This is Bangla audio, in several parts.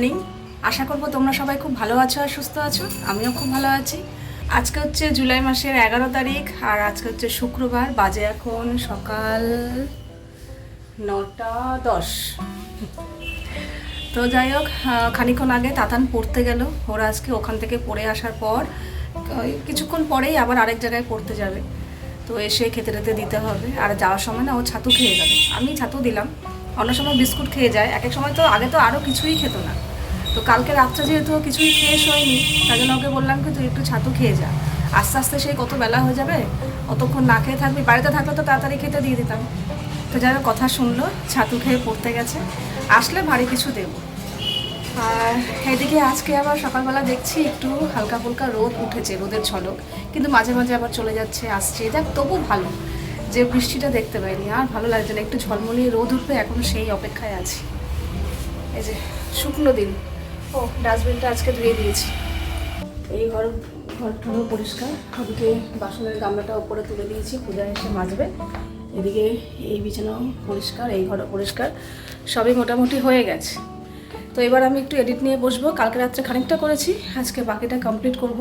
মর্নিং আশা করব তোমরা সবাই খুব ভালো আছো আর সুস্থ আছো। আমিও খুব ভালো আছি। আজকে হচ্ছে জুলাই মাসের এগারো তারিখ আর আজকে হচ্ছে শুক্রবার। বাজে এখন সকাল নটা দশ। তো যাই হোক খানিক্ষণ আগে তাতান পড়তে গেল। ওরা আজকে ওখান থেকে পড়ে আসার পর কিছুক্ষণ পরেই আবার আরেক জায়গায় পড়তে যাবে। তো এসে খেতে টেতে দিতে হবে। আর যাওয়ার সময় না ও ছাতু খেয়ে গেল। আমি ছাতু দিলাম। অন্য সময় বিস্কুট খেয়ে যায়। এক এক সময় তো আগে তো আরও কিছুই খেত না। তো কালকে রাত্রে যেহেতু কিছুই খেয়ে শোয়নি তাই জন্য ওকে বললাম কি, তুই একটু ছাতু খেয়ে যা। আস্তে আস্তে সেই কত বেলা হয়ে যাবে, অতক্ষণ না খেয়ে থাকবি, বাড়িতে থাকলে তো তাড়াতাড়ি খেতে দিয়ে দিতাম। তো যারা কথা শুনলো, ছাতু খেয়ে পড়তে গেছে। আসলে ভারী কিছু দেবো। আর এদিকে আজকে আবার সকালবেলা দেখছি একটু হালকা ফুলকা রোদ উঠেছে, রোদের ঝলক। কিন্তু মাঝে মাঝে আবার চলে যাচ্ছে, আসছে। দেখ, তবু ভালো যে বৃষ্টিটা দেখতে পাইনি। আর ভালো লাগছে না, একটু ঝলমলিয়ে রোদ উঠবে, এখন সেই অপেক্ষায় আছি। এই যে, শুকনো দিন। ও, ডাস্টবিনটা আজকে ধুয়ে দিয়েছি। এই ঘর ঘরটাও পরিষ্কার। ওদিকে বাসনের গামলাটা উপরে তুলে দিয়েছি, পূজা এসে মাজবে। এদিকে এই বিছানাও পরিষ্কার, এই ঘরও পরিষ্কার। সবই মোটামুটি হয়ে গেছে। তো এবার আমি একটু এডিট নিয়ে বসবো। কালকে রাত্রে খানিকটা করেছি, আজকে বাকিটা কমপ্লিট করব।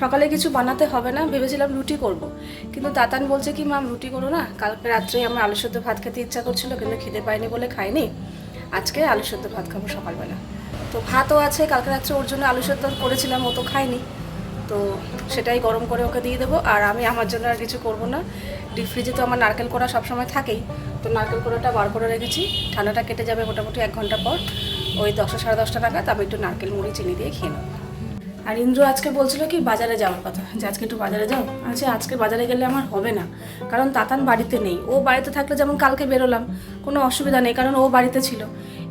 সকালে কিছু বানাতে হবে না, ভেবেছিলাম রুটি করব। কিন্তু তাতান বলছে কি, মাম, রুটি করো না। কালকে রাত্রেই আমার আলু সেদ্ধ ভাত খেতে ইচ্ছা করছিল, কিন্তু খিদে পাইনি বলে খাইনি। আজকে আলু সেদ্ধ ভাত খাব সকালবেলা। তো ভাতও আছে, কালকে রাত্রে ওর জন্য আলু সেদ্ধ করেছিলাম, ও তো খায়নি। তো সেটাই গরম করে ওকে দিয়ে দেবো, আর আমি আমার জন্য আর কিছু করব না। ডিপ ফ্রিজে তো আমার নারকেল কোড়া সবসময় থাকেই, তো নারকেল কোড়াটা বার করে রেখেছি। ঠান্ডাটা কেটে যাবে মোটামুটি এক ঘণ্টা পর, ওই দশটা সাড়ে দশটা টাকা আমি একটু নারকেল মুড়ি, চিনি দিয়ে খেয়ে নেব। আর ইন্দ্র আজকে বলছিল কি বাজারে যাওয়ার কথা, যে আজকে একটু বাজারে যাও। আচ্ছা আজকে বাজারে গেলে আমার হবে না, কারণ তাতান বাড়িতে নেই। ও বাড়িতে থাকলে যেমন কালকে বেরোলাম, কোনো অসুবিধা নেই, কারণ ও বাড়িতে ছিল।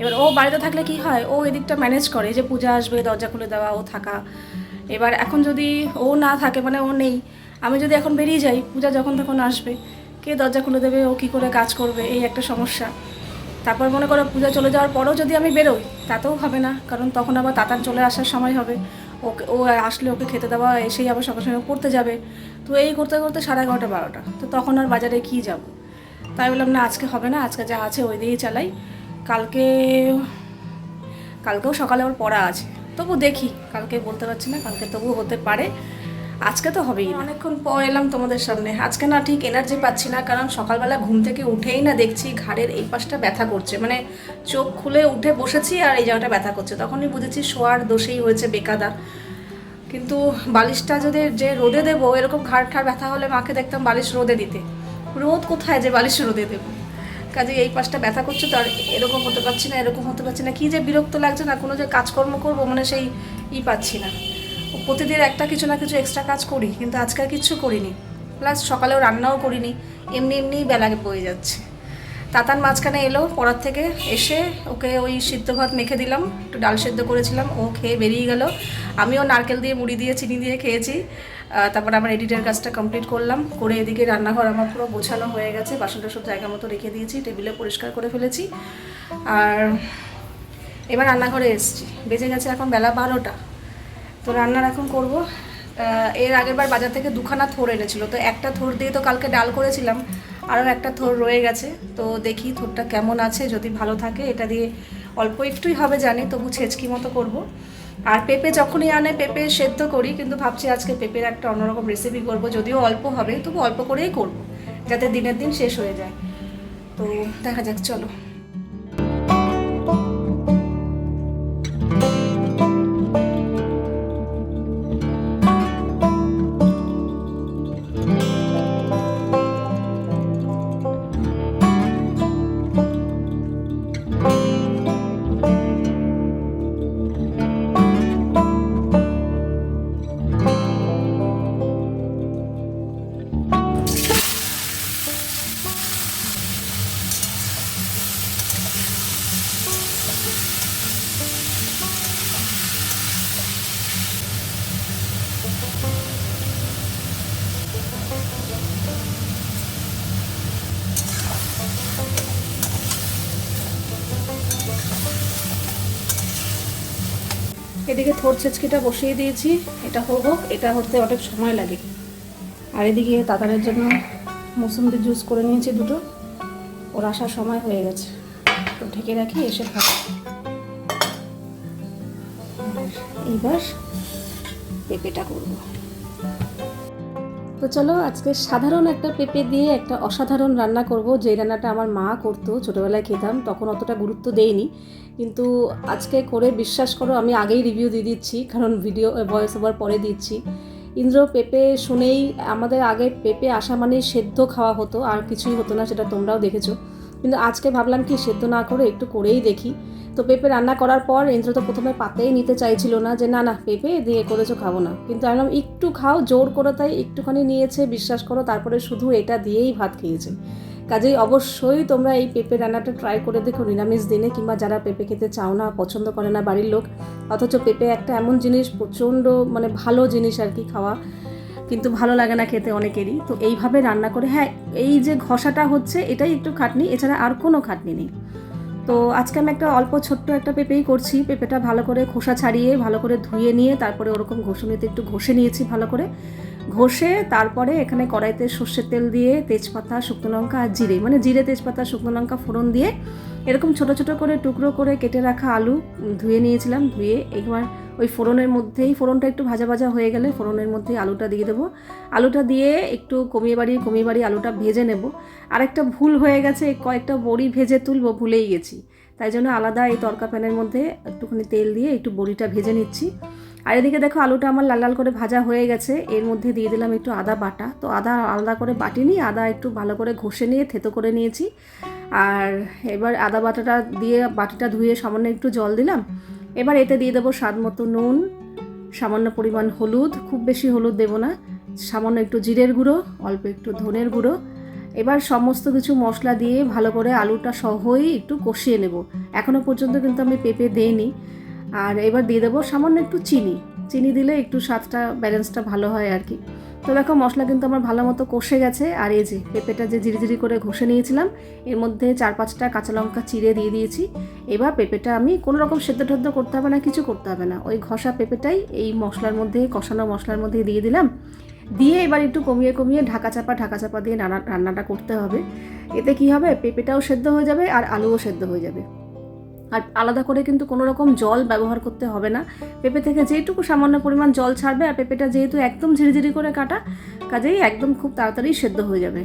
এবার ও বাড়িতে থাকলে কি হয়, ও এদিকটা ম্যানেজ করে, যে পূজা আসবে, দরজা খুলে দেওয়া, ও থাকা। এবার এখন যদি ও না থাকে মানে ও নেই, আমি যদি এখন বেরিয়ে যাই, পূজা যখন তখন আসবে, কে দরজা খুলে দেবে, ও কী করে কাজ করবে, এই একটা সমস্যা। তারপর মনে করো পূজা চলে যাওয়ার পরেও যদি আমি বেরোই, তাতেও হবে না, কারণ তখন আবার তাতান চলে আসার সময় হবে। ওকে, ও আসলে ওকে খেতে দেওয়া এসেই আবার সকাল সঙ্গে পড়তে যাবে। তো এই করতে করতে সাড়ে এগারোটা, বারোটা। তো তখন আর বাজারে কী যাব? তাই বললাম, না, আজকে হবে না, আজকে যা আছে ওই দিয়েই চালাই। কালকে, কালকেও সকালে ওর পড়া আছে। তবু দেখি, কালকে বলতে পারছি না, কালকে তবু হতে পারে। আজকে তো হবেই অনেকক্ষণ পর এলাম তোমাদের সামনে। আজকে না ঠিক এনার্জি পাচ্ছি না, কারণ সকালবেলা ঘুম থেকে উঠেই না দেখছি ঘাড়ের এই পাশটা ব্যথা করছে। মানে চোখ খুলে উঠে বসেছি আর এই জায়গাটা ব্যথা করছে। তখনই বুঝেছি শোয়ার দোষেই হয়েছে বেকাদা। কিন্তু বালিশটা যদি যে রোদে দেবো, এরকম ঘাড় ঠাড় ব্যথা হলে মাকে দেখতাম বালিশ রোদে দিতে। রোদ কোথায় যে বালিশ রোদে দেবো? কাজে এই পাশটা ব্যথা করছে তো আর এরকম হতে পারছি না, এরকম হতে পারছি না। কি যে বিরক্ত লাগছে না, কোনো যে কাজকর্ম করব মানে সেই ই পাচ্ছি না। প্রতিদিন একটা কিছু না কিছু এক্সট্রা কাজ করি, কিন্তু আজকে আর কিচ্ছু করিনি। প্লাস সকালেও রান্নাও করিনি, এমনি এমনিই বেলা বয়ে যাচ্ছে। তাতান মাঝখানে এলো, পড়ার থেকে এসে ওকে ওই সিদ্ধ ভাত মেখে দিলাম, একটু ডাল সেদ্ধ করেছিলাম, ও খেয়ে বেরিয়ে গেল। আমিও নারকেল দিয়ে মুড়ি দিয়ে, চিনি দিয়ে খেয়েছি। তারপর আমার এডিটের কাজটা কমপ্লিট করলাম, করে এদিকে রান্নাঘর আমার পুরো গোছানো হয়ে গেছে, বাসনটা সব জায়গা মতো রেখে দিয়েছি টেবিলে পরিষ্কার করে ফেলেছি। আর এবার রান্নাঘরে এসেছি, বেজে গেছে এখন বেলা বারোটা। তো রান্নার এখন করব। এর আগের বার বাজার থেকে দুখানা থোর এনেছিল। তো একটা থোর দিয়ে তো কালকে ডাল করেছিলাম, আরও একটা থোর রয়ে গেছে। তো দেখি থোরটা কেমন আছে, যদি ভালো থাকে, এটা দিয়ে অল্প একটুই হবে জানি, তবু ছেচকি মতো করব। আর পেঁপে যখনই আনে, পেঁপে সেদ্ধ করি, কিন্তু ভাবছি আজকে পেঁপের একটা অন্যরকম রেসিপি করব, যদিও অল্প হবে, তবু অল্প করেই করব, যাতে দিনের দিন শেষ হয়ে যায়। তো দেখা যাক, চলো। এদিকে থোর ছেচকিটা বসিয়ে দিয়েছি, এটা হোক হোক, এটা হতে অনেক সময় লাগে। আর এদিকে তাতারের জন্য মৌসুমটি জুস করে নিয়েছি দুটো, ওর আসার সময় হয়ে গেছে। তো ঢেকে রাখি, এসে খাব। এইবার পেঁপেটা করব। তো চলো, আজকে সাধারণ একটা পেঁপে দিয়ে একটা অসাধারণ রান্না করব। যে রান্নাটা আমার মা করতো, ছোটোবেলায় খেতাম, তখন অতটা গুরুত্ব দেইনি কিন্তু আজকে করে বিশ্বাস করো, আমি আগেই রিভিউ দিয়ে দিচ্ছি, কারণ ভিডিও ভয়েস ওভার পরে দিচ্ছি। ইন্দ্র, পেঁপে শুনেই আমাদের আগে পেঁপে আসা মানেই সেদ্ধ খাওয়া হতো, আর কিছুই হতো না, সেটা তোমরাও দেখেছ। কিন্তু আজকে ভাবলাম কি সেদ্ধ না করে একটু করেই দেখি। তো পেঁপে রান্না করার পর ইন্দ্র তো প্রথমে পাতেই নিতে চাইছিল না যে, না না, পেঁপে দিয়ে করেছ, খাব না। কিন্তু আমি একটু খাও, জোর করে তাই একটুখানি নিয়েছে, বিশ্বাস করো, তারপরে শুধু এটা দিয়েই ভাত খেয়েছে। কাজেই অবশ্যই তোমরা এই পেঁপে রান্নাটা ট্রাই করে দেখো, নিরামিষ দিনে কিংবা যারা পেঁপে খেতে চাও না, পছন্দ করে না বাড়ির লোক, অথচ পেঁপে একটা এমন জিনিস, প্রচণ্ড মানে ভালো জিনিস আর কি খাওয়া, কিন্তু ভালো লাগে না খেতে অনেকেরই। তো এইভাবে রান্না করে হ্যাঁ এই যে ঘষাটা হচ্ছে, এটাই একটু খাটনি, এছাড়া আর কোনো খাটনি নেই। তো আজকে আমি একটা অল্প ছোট্ট একটা পেঁপেই করছি, পেঁপেটা ভালো করে খোসা ছাড়িয়ে, ভালো করে ধুয়ে নিয়ে, তারপরে ওরকম ঘষণিতে একটু ঘষে নিয়েছি ভালো করে। ঘষে তারপরে এখানে কড়াইতে সর্ষের তেল দিয়ে তেজপাতা, শুকনো লঙ্কা আর জিরে মানে জিরে, তেজপাতা, শুকনো লঙ্কা ফোড়ন দিয়ে এরকম ছোট ছোট করে টুকরো করে কেটে রাখা আলু ধুয়ে নিয়েছিলাম, ধুয়ে এবার ওই ফোড়নের মধ্যেই, ফোড়নটা একটু ভাজা ভাজা হয়ে গেলে ফোড়নের মধ্যেই আলুটা দিয়ে দেবো। আলুটা দিয়ে একটু কমিয়ে বাড়িয়ে কমিয়ে বাড়িয়ে আলুটা ভেজে নেব। আর একটা ভুল হয়ে গেছে, কয়েকটা বড়ি ভেজে তুলবো, ভুলেই গেছি। তাই জন্য আলাদা এই তরকা প্যানের মধ্যে একটুখানি তেল দিয়ে একটু বড়িটা ভেজে নিচ্ছি। আর এদিকে দেখো আলুটা আমার লাল লাল করে ভাজা হয়ে গেছে। এর মধ্যে দিয়ে দিলাম একটু আদা বাটা। তো আদা আলাদা করে বাটিনি আদা একটু ভালো করে ঘষে নিয়ে থেতো করে নিয়েছি। আর এবার আদা বাটাটা দিয়ে বাটিটা ধুয়ে সামান্য একটু জল দিলাম। এবার এতে দিয়ে দেবো স্বাদ মতো নুন, সামান্য পরিমাণ হলুদ, খুব বেশি হলুদ দেবো না। সামান্য একটু জিরের গুঁড়ো, অল্প একটু ধনের গুঁড়ো। এবার সমস্ত কিছু মশলা দিয়ে ভালো করে আলুটা সহই একটু কষিয়ে নেব। এখনও পর্যন্ত কিন্তু আমি পেঁপে দিইনি। আর এবার দিয়ে দেবো সামান্য একটু চিনি। চিনি দিলে একটু স্বাদটা ব্যালেন্সটা ভালো হয় আর কি। তো দেখো, মশলা কিন্তু আমার ভালো মতো কষে গেছে। আর এই যে পেঁপেটা যে ঝিরিঝিরি করে ঘষে নিয়েছিলাম, এর মধ্যে চার পাঁচটা কাঁচা লঙ্কা চিড়ে দিয়ে দিয়েছি। এবার পেঁপেটা আমি কোনো রকম সেদ্ধ টেদ্ধ করতে হবে না, কিছু করতে হবে না। ওই ঘষা পেঁপেটাই এই মশলার মধ্যে, কষানো মশলার মধ্যে দিয়ে দিলাম। দিয়ে এবার একটু কমিয়ে কমিয়ে ঢাকা চাপা ঢাকা চাপা দিয়ে রান্না রান্নাটা করতে হবে। এতে কি হবে? পেঁপেটাও সেদ্ধ হয়ে যাবে আর আলুও সেদ্ধ হয়ে যাবে। আর আলাদা করে কিন্তু কোনো রকম জল ব্যবহার করতে হবে না। পেঁপে থেকে যেটুকু সামান্য পরিমাণ জল ছাড়বে, আর পেঁপেটা যেহেতু একদম ঝিরিঝিরি করে কাটা, কাজেই একদম খুব তাড়াতাড়ি সেদ্ধ হয়ে যাবে।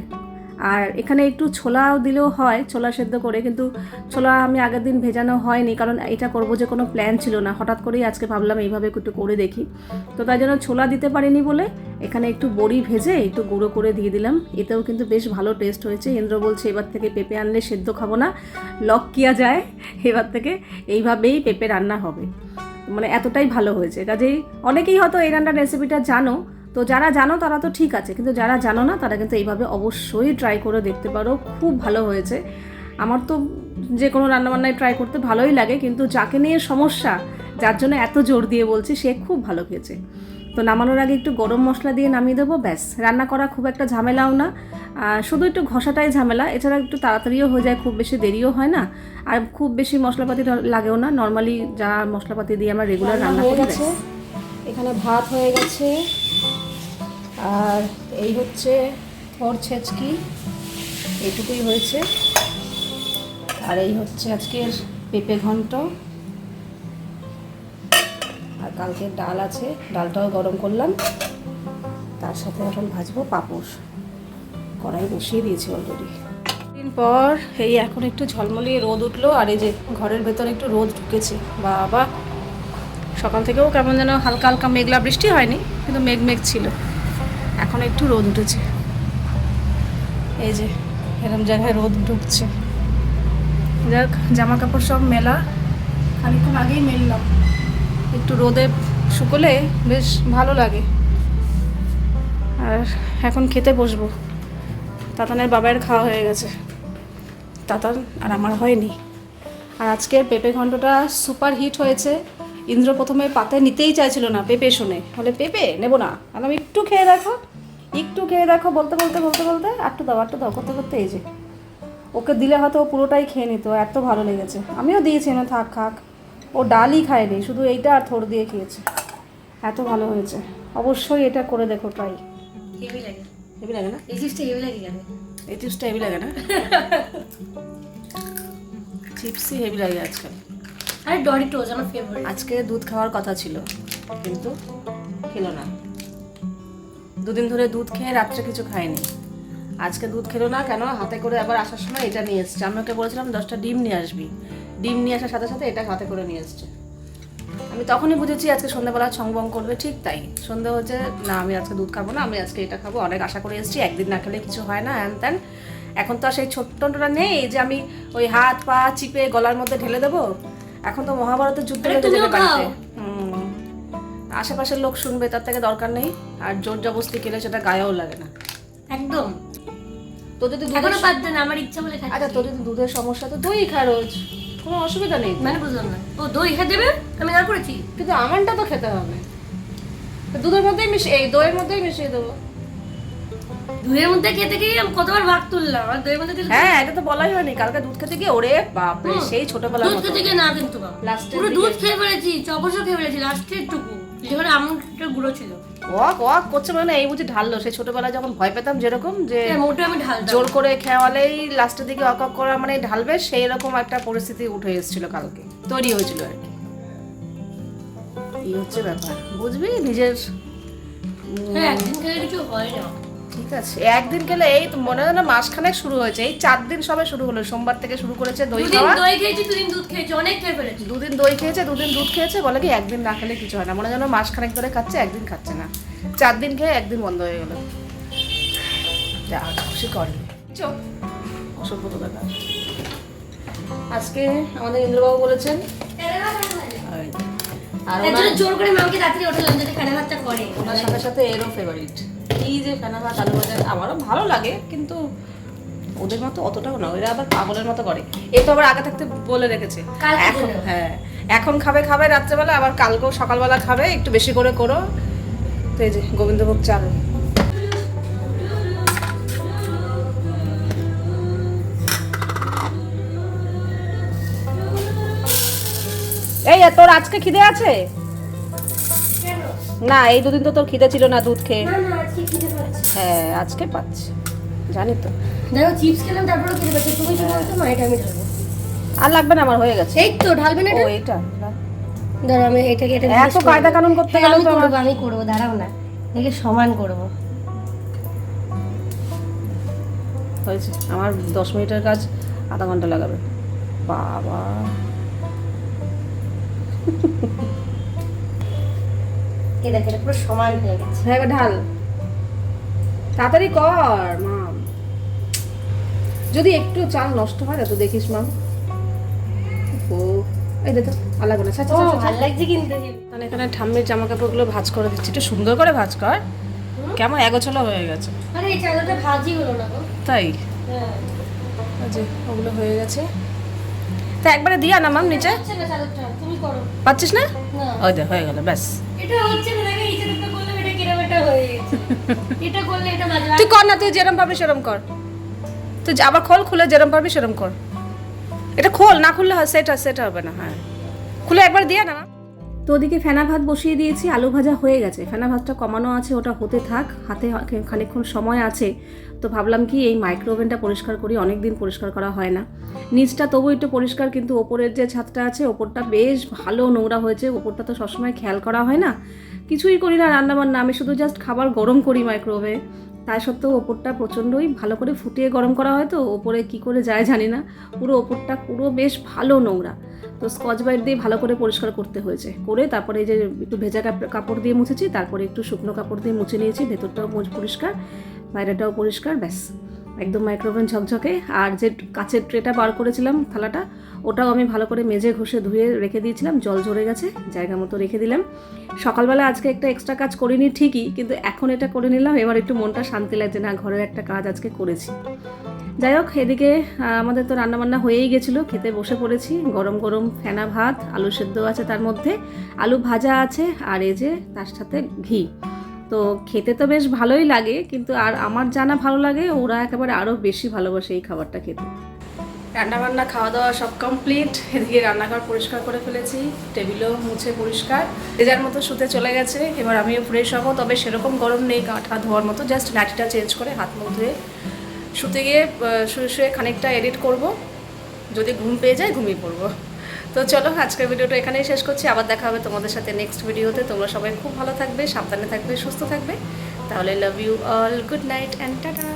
আর এখানে একটু ছোলাও দিলেও হয়, ছোলা সেদ্ধ করে, কিন্তু ছোলা আমি আগের দিন ভেজানো হয়নি, কারণ এটা করব যে কোনো প্ল্যান ছিল না। হঠাৎ করেই আজকে ভাবলাম এইভাবে একটু করে দেখি। তো তাই জন্য ছোলা দিতে পারিনি বলে এখানে একটু বড়ি ভেজে একটু গুঁড়ো করে দিয়ে দিলাম। এতেও কিন্তু বেশ ভালো টেস্ট হয়েছে। ইন্দ্র বলছে, এবার থেকে পেঁপে আনলে সেদ্ধ খাব না, লক কিয়া যায়। এবার থেকে এইভাবেই পেঁপে রান্না হবে। মানে এতটাই ভালো হয়েছে। কাজেই অনেকেই হয়তো এই রান্নার রেসিপিটা জানো তো যারা জানো তারা তো ঠিক আছে, কিন্তু যারা জানো না তারা কিন্তু এইভাবে অবশ্যই ট্রাই করে দেখতে পারো, খুব ভালো হয়েছে। আমার তো যে কোনো রান্নাবান্নায় ট্রাই করতে ভালোই লাগে, কিন্তু যাকে নিয়ে সমস্যা, যার জন্য এত জোর দিয়ে বলছি, সে খুব ভালো খেয়েছে। তো নামানোর আগে একটু গরম মশলা দিয়ে নামিয়ে দেবো, ব্যাস। রান্না করা খুব একটা ঝামেলাও না শুধু একটু ঘষাটাই ঝামেলা, এছাড়া একটু তাড়াতাড়িও হয়ে যায়, খুব বেশি দেরিও হয় না। আর খুব বেশি মশলাপাতি লাগেও না নর্মালি যা মশলাপাতি দিয়ে আমরা রেগুলার রান্না করি। এখানে ভাত হয়ে গেছে। আর এই হচ্ছে থর ছেচকি, এইটুকুই হয়েছে। আর এই হচ্ছে আজকের পেঁপে ঘন্ট। আর কালকের ডাল আছে, ডালটাও গরম করলাম। তার সাথে এখন ভাজবো পাপড়। কড়াই বসিয়ে দিয়েছি অলরেডি দিন পর এই এখন একটু ঝলমলিয়ে রোদ উঠল, আর এই যে ঘরের ভেতর একটু রোদ ঢুকেছে। বাবা, সকাল থেকেও কেমন যেন হালকা হালকা মেঘলা বৃষ্টি হয়নি, কিন্তু মেঘ মেঘ ছিল। এখন একটু রোদ উঠেছে। এই যে, এরম জায়গায় রোদ ঢুকছে। যাক জামা কাপড় সব মেলা। খানিক্ষণ আগেই মেললাম। একটু রোদে শুকোলে বেশ ভালো লাগে। আর এখন খেতে বসবো। তাতানের বাবার খাওয়া হয়ে গেছে। তাতান আর আমার হয়নি। আর আজকের পেঁপে ঘন্টটা সুপার হিট হয়েছে। ইন্দ্র প্রথমে পাতে নিতেই চাইছিল না পেঁপে শুনে। বলে, পেঁপে? নেব না। আর আমি একটু খেয়ে দেখো। একটু খেয়ে দেখো বলতে বলতে বলতে বলতে আটটু দাও আটটু দাও করতে করতে এই যে ওকে দিলে হয়তো ও পুরোটাই খেয়ে নিত এত ভালো লেগেছে। আমিও দিয়েছি না থাক খাক। ও ডালই খায়নি শুধু এইটা আর থোড় দিয়ে খেয়েছে। এত ভালো হয়েছে। অবশ্যই এটা করে দেখো ট্রাই হেভি লাগে। হেভি লাগে না? এই চিপসটা হেভি লাগে কেন? এই চিপসটা হেভি লাগে না? চিপসই হেভি লাগে আজকাল। আরে ডরিটোস আমার ফেভারিট আজকে দুধ খাওয়ার কথা ছিল কিন্তু খেলো না। দুদিন ধরে দুধ খেয়ে রাত্রে কিছু খায়নি আজকে দুধ খেলো না কেন? হাতে করে আবার আসার সময় এটা নিয়ে এসছে। আমি ওকে বলেছিলাম দশটা ডিম নিয়ে আসবি। ডিম নিয়ে আসার সাথে সাথে এটা হাতে করে নিয়ে এসছে। আমি তখনই বুঝেছি আজকে সন্ধ্যাবেলা ছংবং করবে ঠিক তাই। সন্ধ্যা হচ্ছে না আমি আজকে দুধ খাব না আমি আজকে এটা খাব। অনেক আশা করে এসেছি একদিন না খেলে কিছু হয় না হ্যান ত্যান এখন তো আর সেই ছোট্টটা নেই যে আমি ওই হাত পা চিপে গলার মধ্যে ঢেলে দেবো। এখন তো মহাভারতের যুদ্ধ লেগে যাবে বাড়িতে। আশেপাশের লোক শুনবে তার থেকে দরকার নেই। আর জোর জবস্তি খেলে সেটা গায়েও লাগে না। একদম। তো যদি দুধের এখনও পারতে না আমার ইচ্ছা বলে আচ্ছা তোর যদি দুধের সমস্যা তো দই খা রোজ। কোনো অসুবিধা নেই। মানে বুঝলাম না। ও দই খেয়ে দেবে? আমি না করেছি। কিন্তু আমনটা তো খেতে হবে। তো দুধের মধ্যেই মিশিয়ে এই দইয়ের মধ্যেই মিশিয়ে দেবো। দুধের মধ্যে খেতে গিয়ে আমি কতবার ভাগ তুললাম আর দইয়ের মধ্যে হ্যাঁ এটা তো বলাই হয়নি। কালকে দুধ খেতে গিয়ে ওরে বাপরে। সেই ছোটবেলার দুধ খেতে গিয়ে না কিন্তু বাবা। লাস্টের পুরো দুধ খেয়ে ফেলেছি চপসও খেয়ে ফেলেছি লাস্টের টুকু। যেখানে আমুলটা গুঁড়ো ছিল। ওয়াক ওয়াক করছে মানে এই বুঝি ঢাললো। সেই ছোটবেলায় যখন ভয় পেতাম যেরকম যে হ্যাঁ, মোটে আমি জোর করে খেওয়ালেই লাস্টের দিকে অক অক করা মানে ঢালবে সেই রকম একটা পরিস্থিতি উঠে এসেছিল কালকে। তৈরি হয়েছিল আর কি। এই হচ্ছে ব্যাপার। বুঝবি? নিজের হ্যাঁ একদিন কিছু হয় না। ঠিক আছে একদিন গেলে এই তো মনে হয় না মাসখানেক শুরু হয়েছে এই চার দিন সবে শুরু হলো সোমবার থেকে শুরু করেছে দই দুদিন খাওয়া। দই খেয়েছি দুদিন দুধ খেয়েছি অনেক খেয়ে ফেলেছি। দুদিন দই খেয়েছে দুদিন দুধ খেয়েছে বলে কি একদিন না খেলে কিছু হয় না মনে যেন মাসখানেক ধরে খাচ্ছে একদিন খাচ্ছে না। চার দিন খেয়ে একদিন বন্ধ হয়ে গেল। যা খুশি করে চো। অসভ্য ব্যাপার। আজকে আমাদের ইন্দ্রবাবু বলেছেন আর জোর করে মাকে রাত্রি ওঠালাম যাতে করে। ওনার সাথে সাথে এরও ফেভারিট এই যে ফেনা ভাত আলু ভাজা আমারও ভালো লাগে কিন্তু ওদের মতো অতটাও না ওরা আবার পাগলের মতো করে। এ তো আবার আগে থাকতে বলে রেখেছে। এখন হ্যাঁ এখন খাবে খাবে রাত্রেবেলা আবার কালকেও সকালবেলা খাবে একটু বেশি করে করো। তো এই যে গোবিন্দভোগ চাল। এই তোর আজকে খিদে আছে? না এই দুদিন তো তোর খিদে ছিল না দুধ খেয়ে না না আজকে খেতে পারছি হ্যাঁ আজকে পাচ্ছি। জানি তো। দেখো চিপস খেলাম তারপরে খেতে পারছি তুমি কি বলছো মা এটা আমি ঢালবো আর লাগবে না আমার হয়ে গেছে। এই তো ঢালবে না ও এটা আমি এটা এত কায়দা কানুন করতে হ্যাঁ, গেলে তো আমার- করব আমি করব দাঁড়াও না। এটাকে সমান করব। হয়েছে। আমার দশ মিনিটের কাজ আধা ঘণ্টা লাগাবে। বাবা। এই দেখো এটা পুরো সমান হয়ে গেছে। হ্যাঁ ঢাল। তাড়াতাড়ি কর মাম যদি একটু চাল নষ্ট হয় না তো দেখিস মাম ও এই দেখো লাগবে না। ছাড়। ভালো লাগছে কিন্তু। মানে এখানে ঠাম্মির জামা কাপড়গুলো ভাঁজ করে দিচ্ছি। একটু সুন্দর করে ভাঁজ কর। কেমন? এগোছলো হয়ে গেছে। আরে এই চাদরটা ভাজি হলো না গো। তাই? হ্যাঁ। যে ওগুলো হয়ে গেছে। তা একবারে দিয়া না মাম নিচে? পাচ্ছিস না। ওই দে হয়ে গেল ব্যাস। এটা হচ্ছে না দেখো এই চাদরটা করলে এটা কিরম একটা হয়ে গেছে এটা করলে এটা তুই কর না, তুই যেরম পারবি সেরম কর। তুই আবার খোল, খুলে যেরম পারবি সেরম কর। এটা খোল, না খুললে সেটা সেটা হবে না হ্যাঁ। খুলে একবার দিয়ে না। তো ওদিকে ফেনা ভাত বসিয়ে দিয়েছি, আলু ভাজা হয়ে গেছে। ফেনা ভাতটা কমানো আছে, ওটা হতে থাক, হাতে খানিকক্ষণ সময় আছে। তো ভাবলাম কি এই মাইক্রো ওভেনটা পরিষ্কার করি অনেক দিন পরিষ্কার করা হয় না। নিচটা তবু একটু পরিষ্কার, কিন্তু ওপরের যে ছাদটা আছে, ওপরটা বেশ ভালো নোংরা হয়েছে। ওপরটা তো সবসময় খেয়াল করা হয় না। কিছুই করি না রান্নাবান্না, আমি শুধু জাস্ট খাবার গরম করি মাইক্রোওয়েভে তাই সত্ত্বেও ওপরটা প্রচণ্ডই ভালো করে ফুটিয়ে গরম করা হয় তো, ওপরে কি করে যায় জানি না। পুরো ওপরটা পুরো বেশ ভালো নোংরা। তো স্কচ বাইট দিয়ে ভালো করে পরিষ্কার করতে হয়েছে। করে তারপরে এই যে একটু ভেজা কাপ- কাপড় দিয়ে মুছেছি, তারপরে একটু শুকনো কাপড় দিয়ে মুছে নিয়েছি, ভেতরটাও পরিষ্কার, বাইরেটাও পরিষ্কার, ব্যাস। একদম মাইক্রোওভেন ঝকঝকে। আর যে কাচের ট্রেটা বার করেছিলাম থালাটা ওটাও আমি ভালো করে মেজে ঘষে ধুয়ে রেখে দিয়েছিলাম, জল ঝরে গেছে, জায়গা মতো রেখে দিলাম। সকালবেলা আজকে একটা এক্সট্রা কাজ করিনি ঠিকই, কিন্তু এখন এটা করে নিলাম, এবার একটু মনটা শান্তি লাগছে, না ঘরের একটা কাজ আজকে করেছি। যাই হোক, এদিকে আমাদের তো রান্নাবান্না হয়েই গেছিল, খেতে বসে পড়েছি, গরম গরম ফেনা ভাত, আলু সেদ্ধ আছে তার মধ্যে, আলু ভাজা আছে, আর এই যে তার সাথে ঘি। তো খেতে তো বেশ ভালোই লাগে, কিন্তু আর আমার জানা ভালো লাগে, ওরা একেবারে আরও বেশি ভালোবাসে এই খাবারটা খেতে। রান্নাবান্না খাওয়া দাওয়া সব কমপ্লিট এদিকে রান্নাঘর পরিষ্কার করে ফেলেছি, টেবিলও মুছে পরিষ্কার। যে যার মতো শুতে চলে গেছে, এবার আমিও ফ্রেশ হব, তবে সেরকম গরম নেই কাঁঠা ধোয়ার মতো জাস্ট নাটিটা চেঞ্জ করে হাত মুখ ধুয়ে শুতে গিয়ে শুয়ে শুয়ে খানিকটা এডিট করব। যদি ঘুম পেয়ে যায়, ঘুমিয়ে পড়ব। তো চলো, আজকের ভিডিওটা এখানেই শেষ করছি। আবার দেখা হবে তোমাদের সাথে নেক্সট ভিডিওতে। তোমরা সবাই খুব ভালো থাকবে, সাবধানে থাকবে, সুস্থ থাকবে। তাহলে love you all good night and tata